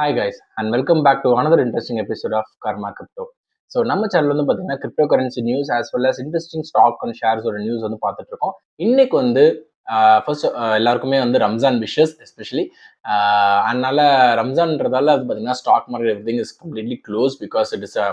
Hi guys and welcome back to another interesting episode of Karma Crypto so நம்ம channel வந்து பார்த்தீங்கன்னா crypto currency news as well as interesting stock and ஷேர்ஸோட news வந்து பார்த்துட்டு இருக்கோம். இன்னைக்கு வந்து ஃபர்ஸ்ட் எல்லாருக்குமே வந்து ரம்ஜான் விஷஸ் எஸ்பெஷலி அதனால ரம்ஜான்றதால அது பார்த்தீங்கன்னா stock market everything is completely close because it is a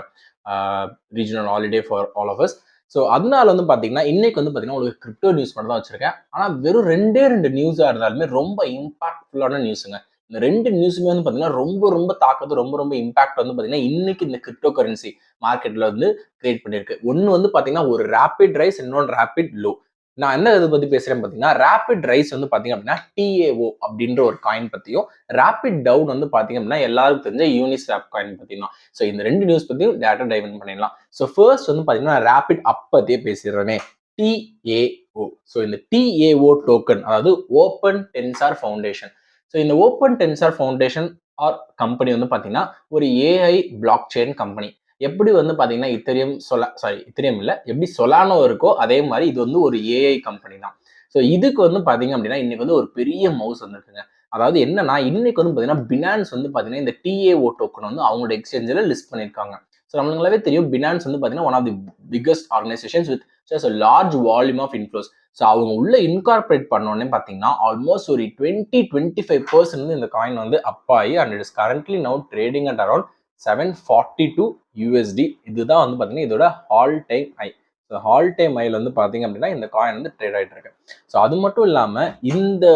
regional holiday for all of us so அதனால வந்து பார்த்தீங்கன்னா இன்னைக்கு வந்து பார்த்தீங்கன்னா உங்களுக்கு கிரிப்டோ நியூஸ் மட்டும் தான் வச்சிருக்கேன். ஆனால் வெறும் ரெண்டே ரெண்டு நியூஸாக இருந்தாலுமே ரொம்ப இம்பாக்ட்ஃபுல்லான நியூஸுங்க இந்த ரெண்டு நியூஸுமே வந்து பார்த்தீங்கன்னா ரொம்ப ரொம்ப தாக்கத்து ரொம்ப ரொம்ப இம்பாக்ட் வந்து பார்த்தீங்கன்னா இன்னைக்கு இந்த கிரிப்டோ கரன்சி மார்க்கெட்ல வந்து கிரியேட் பண்ணியிருக்கு ஒன்று வந்து பார்த்தீங்கன்னா ஒரு ரேபிட் ரைஸ் இன்னொன்று ரேபிட் லோ நான் என்ன இதை பற்றி பேசுகிறேன் பார்த்தீங்கன்னா ரேபிட் ரைஸ் வந்து பார்த்தீங்க அப்படின்னா டிஏஓ அப்படின்ற ஒரு காயின் பற்றியும் ரேபிட் டவுன் வந்து பார்த்தீங்க அப்படின்னா எல்லாருக்கும் தெரிஞ்ச யூனிஸ் ரேப் காயின் பார்த்தீங்கன்னா ஸோ இந்த ரெண்டு நியூஸ் பற்றியும் டேட்டா டைவன் பண்ணிடலாம். ஸோ ஃபர்ஸ்ட் வந்து பார்த்தீங்கன்னா ரேபிட் அப் பற்றியே பேசிடுறேனே டிஏஓ ஸோ இந்த டிஏஓ டோக்கன் அதாவது ஓப்பன் டென்சார் ஃபவுண்டேஷன் ஸோ இந்த open tensor foundation or company வந்து பார்த்தீங்கன்னா ஒரு ஏஐ பிளாக் செயின் கம்பெனி எப்படி வந்து பார்த்தீங்கன்னா இத்தரியம் சொலா சாரி இத்தரியம் இல்லை எப்படி சொலானோ இருக்கோ அதே மாதிரி இது வந்து ஒரு ஏஐ கம்பெனி தான். ஸோ இதுக்கு வந்து பார்த்தீங்க அப்படின்னா இன்னைக்கு வந்து ஒரு பெரிய மவுஸ் வந்துருக்குங்க. அதாவது என்னன்னா இன்னைக்கு வந்து பார்த்தீங்கன்னா பினான்ஸ் வந்து பார்த்தீங்கன்னா இந்த டிஏஓ டோக்கன் வந்து அவங்களோட எக்ஸ்சேஞ்சில் லிஸ்ட் பண்ணியிருக்காங்க ஸோ நம்மளுங்களாவே தெரியும் பினான்ஸ் வந்து பார்த்தீங்கன்னா one of the biggest organisations with just large volume of inflows so அவங்க உள்ள இன்கார்பரேட் பண்ணோடனே பார்த்தீங்கன்னா ஆல்மோஸ்ட் ஒரு டுவெண்ட்டி டுவெண்ட்டி ஃபைவ் பர்சன்ட் இந்த காயின் வந்து அப் ஆகி and it is currently now trading at around seven forty two USD இதுதான் வந்து பார்த்தீங்கன்னா இதோட all time high so all time ஐயில் வந்து பார்த்தீங்க அப்படின்னா இந்த காயின் வந்து ட்ரேட் ஆகிட்டு இருக்கு. ஸோ அது மட்டும் இல்லாமல் இந்த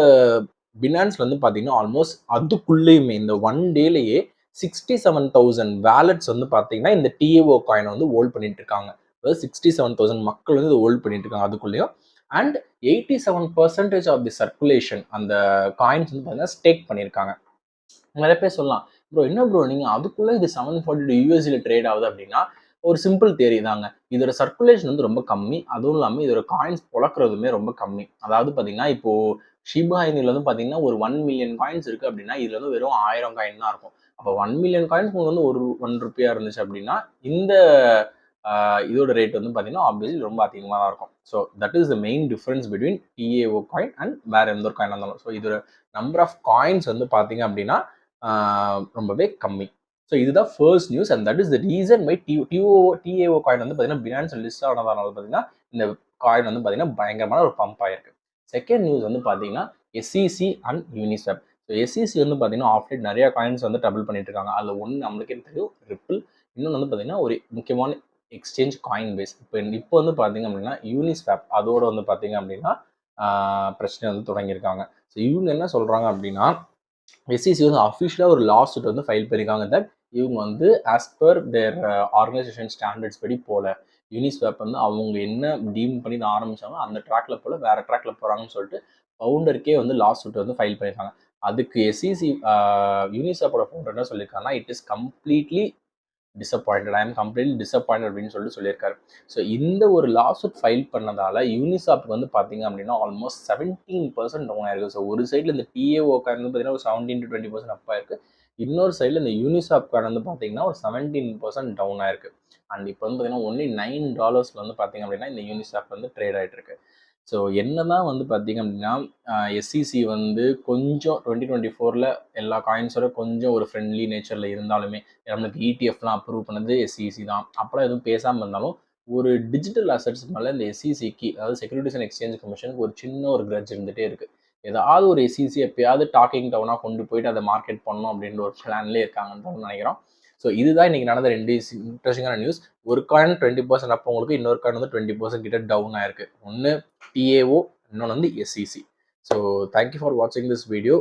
பினான்ஸ் வந்து பார்த்தீங்கன்னா ஆல்மோஸ்ட் அதுக்குள்ளேயுமே இந்த ஒன் டேலேயே சிக்ஸ்டி செவன் தௌசண்ட் வேலட்ஸ் வந்து பார்த்தீங்கன்னா இந்த டிஏஓ காயினை வந்து ஹோல்ட் பண்ணிட்டு இருக்காங்க அதாவது சிக்ஸ்டி செவன் தௌசண்ட் மக்கள் வந்து ஹோல்ட் பண்ணிட்டு இருக்காங்க அதுக்குள்ளேயும். And eighty seven percentage of the circulation அந்த காயின்ஸ் வந்து பார்த்தீங்கன்னா ஸ்டேக் பண்ணியிருக்காங்க நிறைய பேர் சொல்லலாம் ப்ரோ என்ன ப்ரோ நீங்கள் அதுக்குள்ளே இது செவன் ஃபார்ட்டி டூ யூஎஸ்சியில் ட்ரேட் ஆகுது அப்படின்னா ஒரு சிம்பிள் தேரி தாங்க. இதோட சர்க்குலேஷன் வந்து ரொம்ப கம்மி. அதுவும் இல்லாமல் இதோட காயின்ஸ் புழக்கிறதுமே ரொம்ப கம்மி. அதாவது பார்த்தீங்கன்னா இப்போது ஷிபா இதில் வந்து பார்த்தீங்கன்னா ஒரு ஒன் மில்லியன் காயின்ஸ் இருக்குது அப்படின்னா இதில் வந்து வெறும் ஆயிரம் காயின் தான் இருக்கும். அப்போ ஒன் மில்லியன் காயின்ஸ் உங்களுக்கு வந்து ஒரு ஒன் ருப்பியாக இருந்துச்சு அப்படின்னா இந்த இதோட ரேட் வந்து பார்த்தீங்கன்னா ஆப்வியஸ்லி ரொம்ப அதிகமாக தான் இருக்கும். So that is the main difference between TAO coin and வேறு எந்த ஒரு காயினாக இருந்தாலும். ஸோ இதோட நம்பர் ஆஃப் காயின்ஸ் வந்து பார்த்தீங்க அப்படின்னா ரொம்பவே கம்மி. ஸோ இதுதான் first news and that is the reason my T TO TAO coin வந்து பார்த்தீங்கன்னா பினான்ஸ் லிஸ்ட் ஆனதால பார்த்தீங்கன்னா இந்த காயின் வந்து பார்த்தீங்கன்னா பயங்கரமான ஒரு பம்ப் ஆயிருக்கு. செகண்ட் நியூஸ் வந்து பார்த்தீங்கன்னா SCC and UNICEF so SCC வந்து பார்த்தீங்கன்னா ஆஃப்லைட் நிறைய காயின்ஸ் வந்து டபுள் பண்ணிட்டு இருக்காங்க. அதில் ஒன்று நம்மளுக்கே தெரியும் ரிப்பிள் இன்னொன்று வந்து பார்த்தீங்கன்னா ஒரு முக்கியமான எக்ஸ்சேஞ்ச் காயின் பேஸ் இப்போ இப்போ வந்து பார்த்தீங்க அப்படின்னா யூனிஸ்வாப் அதோட வந்து பார்த்தீங்க அப்படின்னா பிரச்சனை வந்து தொடங்கியிருக்காங்க. ஸோ இவங்க என்ன சொல்கிறாங்க அப்படின்னா எஸ்சிசி வந்து அஃபிஷியலாக ஒரு லாஸ்ட் வந்து ஃபைல் பண்ணியிருக்காங்க. தட் இவங்க வந்து as per their organisation standards படி போல யூனிஸ்வேப் வந்து அவங்க என்ன டீம் பண்ணி தான் ஆரம்பிச்சாங்க அந்த ட்ராக்ல போல வேற ட்ராக்ல போகிறாங்கன்னு சொல்லிட்டு ஃபவுண்டருக்கே வந்து லாஸ் சூட் வந்து ஃபைல் பண்ணியிருக்காங்க. அதுக்கு எஸ்இசி யூனிசெஃபோட ஃபவுண்டர் என்ன சொல்லியிருக்காங்கன்னா it is completely disappointed I am completely disappointed அப்படின்னு சொல்லிட்டு சொல்லியிருக்காரு. ஸோ இந்த ஒரு லாசூட் ஃபைல் பண்ணதால யூனிசாப்க்கு வந்து பார்த்தீங்க அப்படின்னா ஆல்மோஸ்ட் செவன்டீன் பர்சன்ட் டவுன் ஆயிருக்கு. ஸோ ஒரு சைடில் இந்த டிஏஓ வந்து பார்த்தீங்கன்னா ஒரு seventeen to twenty percent up ஆயிருக்கு. இன்னொரு சைடில் இந்த யூனிசாப் கார்டு வந்து பார்த்தீங்கன்னா ஒரு செவன்டீன் பர்சன்ட் டவுன் ஆயிருக்கு. அண்ட் இப்போ வந்து பார்த்தீங்கன்னா ஒன்லி நைன் டாலர்ஸில் வந்து பார்த்தீங்க அப்படின்னா இந்த யூனிசாப் வந்து ட்ரேட் ஆகிட்டு இருக்கு. ஸோ என்னதான் வந்து பார்த்தீங்க அப்படின்னா எஸ்சிசி வந்து கொஞ்சம் டுவெண்ட்டி டுவெண்ட்டி ஃபோரில் எல்லா காயின்ஸோட கொஞ்சம் ஒரு ஃப்ரெண்ட்லி நேச்சரில் இருந்தாலுமே நம்மளுக்கு இடிஎஃப்லாம் அப்ரூவ் பண்ணது எஸ்சிசி தான். அப்போலாம் எதுவும் பேசாமல் இருந்தாலும் ஒரு டிஜிட்டல் அசட்ஸ் மேலே இந்த எஸ்சிசிக்கு அதாவது செக்யூரிட்டிஸ் அண்ட் எக்ஸ்சேஞ்ச் கமிஷனுக்கு ஒரு சின்ன ஒரு கிரட்ஜ் இருந்துகிட்டே இருக்குது ஏதாவது ஒரு எஸ்இசி எப்பயாவது டாக்கிங் டவுனாக கொண்டு போயிட்டு அதை மார்க்கெட் பண்ணணும் அப்படின்ற ஒரு பிளான்லேயே இருக்காங்கன்னு நினைக்கிறோம். ஸோ இதுதான் இன்றைக்கி நடந்த ரெண்டு இன்ட்ரெஸ்டிங்கான நியூஸ் ஒரு காயின் டுவெண்ட்டி பர்சன்ட் அப்போ உங்களுக்கு இன்னொரு காயின் வந்து டுவெண்ட்டி பர்சன்ட் கிட்ட டவுன் ஆயிருக்கு. ஒன்று டிஏஓ இன்னொன்று வந்து SEC so thank you for வாட்சிங் திஸ் வீடியோ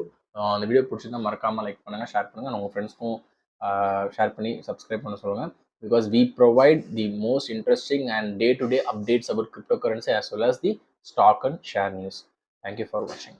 அந்த வீடியோ பிடிச்சிருந்தா மறக்காமல் லைக் பண்ணுங்கள் ஷேர் பண்ணுங்கள் உங்கள் ஃப்ரெண்ட்ஸ்க்கும் ஷேர் பண்ணி சப்ஸ்கிரைப் பண்ண சொல்லுங்கள் because we provide the most interesting and day to day updates about cryptocurrency as well as the stock and share news thank you for வாட்சிங்